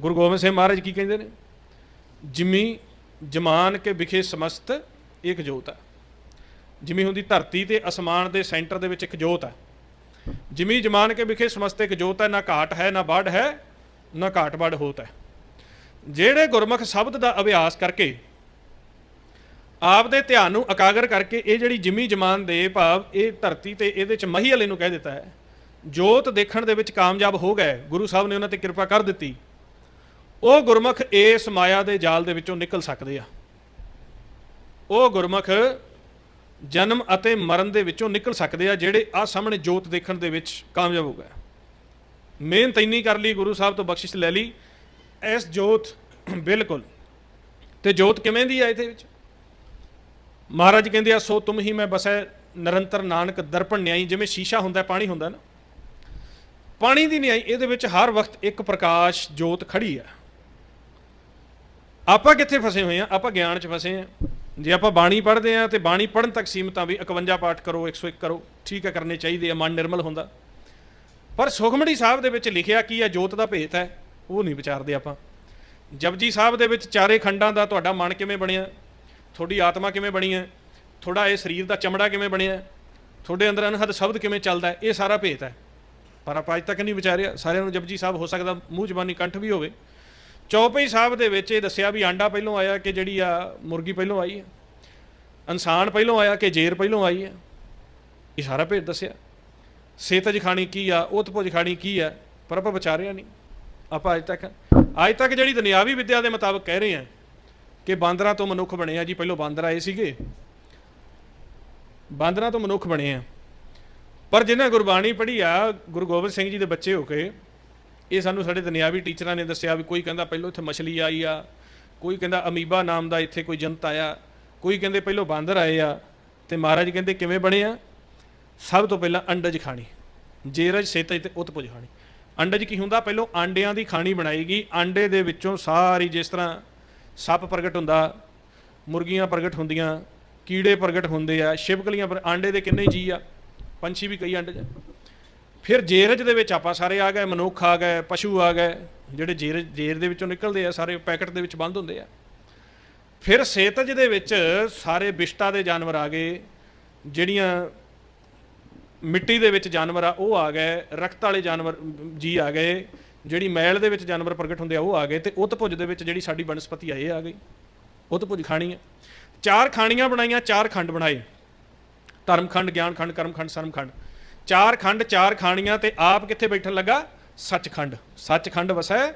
ਗੁਰੂ ਗੋਬਿੰਦ ਸਿੰਘ ਮਹਾਰਾਜ ਕੀ ਕਹਿੰਦੇ ਨੇ? ਜਿਮੀ ਜਮਾਨ ਕੇ ਵਿਖੇ ਸਮਸਤ ਇੱਕ ਜੋਤ ਹੈ। ਜਿਮੀ ਹੁੰਦੀ ਧਰਤੀ ਤੇ ਅਸਮਾਨ ਦੇ ਸੈਂਟਰ ਦੇ ਵਿੱਚ ਇੱਕ ਜੋਤ ਹੈ। ਜਿਮੀ ਜਮਾਨ ਕੇ ਵਿਖੇ ਸਮਸਤ ਇੱਕ ਜੋਤ ਹੈ, ਨਾ ਘਾਟ ਹੈ, ਨਾ ਬਾੜ ਹੈ, ਨਾ ਘਾਟ ਬਾੜ ਹੋਤ ਹੈ। ਜਿਹੜੇ ਗੁਰਮੁਖ ਸ਼ਬਦ ਦਾ ਅਭਿਆਸ ਕਰਕੇ, ਆਪ ਦੇ ਧਿਆਨ ਨੂੰ ਇਕਾਗਰ ਕਰਕੇ ਇਹ ਜਿਹੜੀ ਜਿਮੀ ਜਮਾਨ ਦੇ ਭਾਵ ਇਹ ਧਰਤੀ ਤੇ ਇਹਦੇ ਚ ਮਹੀ ਵਾਲੇ ਨੂੰ ਕਹਿ ਦਿੱਤਾ ਹੈ, ਜੋਤ ਦੇਖਣ ਦੇ ਵਿੱਚ ਕਾਮਯਾਬ ਹੋ ਗਏ। ਗੁਰੂ ਸਾਹਿਬ ਨੇ ਉਹਨਾਂ ਤੇ ਕਿਰਪਾ ਕਰ ਦਿੱਤੀ। ਉਹ ਗੁਰਮੁਖ ਇਸ ਮਾਇਆ ਦੇ ਜਾਲ ਦੇ ਵਿੱਚੋਂ ਨਿਕਲ ਸਕਦੇ ਆ। ਉਹ ਗੁਰਮੁਖ ਜਨਮ ਅਤੇ ਮਰਨ ਦੇ ਵਿੱਚੋਂ ਨਿਕਲ ਸਕਦੇ ਆ, ਜਿਹੜੇ ਆ ਸਾਹਮਣੇ ਜੋਤ ਦੇਖਣ ਦੇ ਵਿੱਚ ਕਾਮਯਾਬ ਹੋ ਗਏ। ਮਿਹਨਤ ਇੰਨੀ ਕਰ ਲਈ, ਗੁਰੂ ਸਾਹਿਬ ਤੋਂ ਬਖਸ਼ਿਸ਼ ਲੈ ਲਈ। ਇਸ ਜੋਤ, ਬਿਲਕੁਲ। ਤੇ ਜੋਤ ਕਿਵੇਂ ਦੀ ਆ ਇਹਦੇ ਵਿੱਚ? ਮਹਾਰਾਜ ਕਹਿੰਦੇ ਆ, ਸੋ ਤੁਮ ਹੀ ਮੈਂ ਬਸੈ ਨਿਰੰਤਰ ਨਾਨਕ ਦਰਪਣ ਨਿਆਈ। ਜਿਵੇਂ ਸ਼ੀਸ਼ਾ ਹੁੰਦਾ, ਪਾਣੀ ਹੁੰਦਾ ਨਾ। ਪਾਣੀ ਦੀ ਨਿਆਈ, ਇਹਦੇ ਵਿੱਚ ਹਰ ਵਕਤ ਇੱਕ ਪ੍ਰਕਾਸ਼ ਜੋਤ ਖੜੀ ਆ। ਆਪਾਂ ਕਿੱਥੇ ਫਸੇ ਹੋਏ ਆ? ਆਪਾਂ ਗਿਆਨ 'ਚ ਫਸੇ ਆ। ਜੇ ਆਪਾਂ ਬਾਣੀ ਪੜ੍ਹਦੇ ਆ ਤੇ ਬਾਣੀ ਪੜ੍ਹਨ ਤੱਕ ਸੀਮਤ ਆ ਵੀ 51 ਪਾਠ ਕਰੋ 101 ਕਰੋ, ਠੀਕ ਹੈ, ਕਰਨੇ ਚਾਹੀਦੇ ਆ, ਮਨ ਨਿਰਮਲ ਹੁੰਦਾ। ਪਰ ਸੁਖਮਣੀ ਸਾਹਿਬ ਦੇ ਵਿੱਚ ਲਿਖਿਆ ਕੀ ਹੈ ਜੋਤ ਦਾ ਭੇਤ ਹੈ। ਉਹ ਨਹੀਂ ਵਿਚਾਰਦੇ ਆਪਾਂ। ਜਪਜੀ ਸਾਹਿਬ ਦੇ ਵਿੱਚ ਚਾਰੇ ਖੰਡਾਂ ਦਾ ਤੁਹਾਡਾ ਮਨ ਕਿਵੇਂ ਬਣਿਆ? ਤੁਹਾਡੀ ਆਤਮਾ ਕਿਵੇਂ ਬਣੀ ਹੈ? ਤੁਹਾਡਾ ਇਹ ਸਰੀਰ ਦਾ ਚਮੜਾ ਕਿਵੇਂ ਬਣਿਆ? ਤੁਹਾਡੇ ਅੰਦਰ ਅਨਹਦ ਸ਼ਬਦ ਕਿਵੇਂ ਚੱਲਦਾ ਇਹ ਸਾਰਾ ਭੇਤ ਹੈ। ਪਰ ਆਪਾਂ ਅੱਜ ਤੱਕ ਨਹੀਂ ਵਿਚਾਰਿਆ। ਸਾਰਿਆਂ ਨੂੰ ਜਪਜੀ ਸਾਹਿਬ ਹੋ ਸਕਦਾ ਮੂੰਹ ਜ਼ਬਾਨੀ ਕੰਠ ਵੀ ਹੋਵੇ। ਚੌਪਈ ਸਾਹਿਬ ਦੇ ਵਿੱਚ ਇਹ ਦੱਸਿਆ ਵੀ ਆਂਡਾ ਪਹਿਲੋਂ ਆਇਆ ਕਿ ਜਿਹੜੀ ਆ ਮੁਰਗੀ ਪਹਿਲੋਂ ਆਈ ਹੈ। ਇਨਸਾਨ ਪਹਿਲੋਂ ਆਇਆ ਕਿ ਜੇਰ ਪਹਿਲੋਂ ਆਈ ਹੈ। ਇਹ ਸਾਰਾ ਭੇਦ ਦੱਸਿਆ। ਸੇਤਜ ਖਾਣੀ ਕੀ ਆ ਉਤਪੁਜ ਖਾਣੀ ਕੀ ਆ, ਪਰ ਆਪਾਂ ਵਿਚਾਰਿਆ ਨਹੀਂ। ਆਪਾਂ ਅੱਜ ਤੱਕ ਅੱਜ ਤੱਕ ਜਿਹੜੀ ਦੁਨਿਆਵੀ ਵਿੱਦਿਆ ਦੇ ਮੁਤਾਬਕ ਕਹਿ ਰਹੇ ਆ ਕਿ ਬਾਂਦਰਾਂ ਤੋਂ ਮਨੁੱਖ ਬਣੇ ਆ ਜੀ, ਪਹਿਲੋਂ ਬਾਂਦਰ ਆਏ ਸੀਗੇ। ਬਾਂਦਰਾਂ ਤੋਂ ਮਨੁੱਖ ਬਣੇ ਆ। ਪਰ ਜਿਹਨਾਂ ਗੁਰਬਾਣੀ ਪੜ੍ਹੀ ਆ, ਗੁਰੂ ਗੋਬਿੰਦ ਸਿੰਘ ਜੀ ਦੇ ਬੱਚੇ ਹੋ ਕੇ ਇਹ ਸਾਨੂੰ ਸਾਡੇ ਦੁਨਿਆਵੀ ਟੀਚਰਾਂ ਨੇ ਦੱਸਿਆ ਵੀ ਕੋਈ ਕਹਿੰਦਾ ਪਹਿਲਾਂ ਇੱਥੇ ਮਛਲੀ ਆਈ ਆ, ਕੋਈ ਕਹਿੰਦਾ ਅਮੀਬਾ ਨਾਮ ਦਾ ਇੱਥੇ ਕੋਈ ਜੰਤ ਆਇਆ, ਕੋਈ ਕਹਿੰਦੇ ਪਹਿਲੋਂ ਬਾਂਦਰ ਆਏ ਆ, ਤੇ ਮਹਾਰਾਜ ਕਹਿੰਦੇ ਕਿਵੇਂ ਬਣੇ ਆ? ਸਭ ਤੋਂ ਪਹਿਲਾਂ ਅੰਡਜ ਖਾਣੀ, ਜੇਰਜ, ਸੇਤਜ ਤੇ ਉਤਪੁਜ ਖਾਣੀ। ਅੰਡਜ ਕੀ ਹੁੰਦਾ? ਪਹਿਲੋਂ ਆਂਡਿਆਂ ਦੀ ਖਾਣੀ ਬਣਾਏਗੀ ਆਂਡੇ ਦੇ ਵਿੱਚੋਂ ਸਾਰੀ ਜਿਸ ਤਰ੍ਹਾਂ ਸੱਪ ਪ੍ਰਗਟ ਹੁੰਦਾ, ਮੁਰਗੀਆਂ ਪ੍ਰਗਟ ਹੁੰਦੀਆਂ, ਕੀੜੇ ਪ੍ਰਗਟ ਹੁੰਦੇ ਆ ਛਿਪਕਲੀਆਂ ਪਰ ਆਂਡੇ ਦੇ ਕਿੰਨੇ ਜੀ ਆ? ਪੰਛੀ ਵੀ ਕਈ ਅੰਡੇ ਫਿਰ ਜੇਰਜ ਦੇ ਵਿੱਚ ਆਪਾਂ ਸਾਰੇ ਆ ਗਏ, ਮਨੁੱਖ ਆ ਗਏ, ਪਸ਼ੂ ਆ ਗਏ, ਜਿਹੜੇ ਜੇਰ ਜੇਰ ਦੇ ਵਿੱਚੋਂ ਨਿਕਲਦੇ ਆ, ਸਾਰੇ ਪੈਕਟ ਦੇ ਵਿੱਚ ਬੰਦ ਹੁੰਦੇ ਆ। ਫਿਰ ਸੇਤਜ ਦੇ ਵਿੱਚ ਸਾਰੇ ਬਿਸ਼ਟਾ ਦੇ ਜਾਨਵਰ ਆ ਗਏ, ਜਿਹੜੀਆਂ ਮਿੱਟੀ ਦੇ ਵਿੱਚ ਜਾਨਵਰ ਆ, ਉਹ ਆ ਗਏ, ਰਕਤ ਵਾਲੇ ਜਾਨਵਰ, ਜੀ ਆ ਗਏ, ਜਿਹੜੀ ਮੈਲ ਦੇ ਵਿੱਚ ਜਾਨਵਰ ਪ੍ਰਗਟ ਹੁੰਦੇ ਆ, ਉਹ ਆ ਗਏ ਤੇ ਉਤਪੁਜ ਦੇ ਵਿੱਚ ਜਿਹੜੀ ਸਾਡੀ ਬਨਸਪਤੀ ਆ, ਇਹ ਆ ਗਈ। ਉਤਪੁਜ ਖਾਣੀ ਆ। ਚਾਰ ਖਾਣੀਆਂ ਬਣਾਈਆਂ, ਚਾਰ ਖੰਡ ਬਣਾਏ। ਧਰਮ ਖੰਡ ਗਿਆਨ ਖੰਡ ਕਰਮ ਖੰਡ ਸਰਮ ਖੰਡ ਚਾਰ ਖੰਡ ਚਾਰ ਖਾਣੀਆਂ ਤੇ ਆਪ ਕਿੱਥੇ ਬੈਠਣ ਲੱਗਾ? ਸੱਚਖੰਡ। ਸੱਚਖੰਡ ਵਸੈ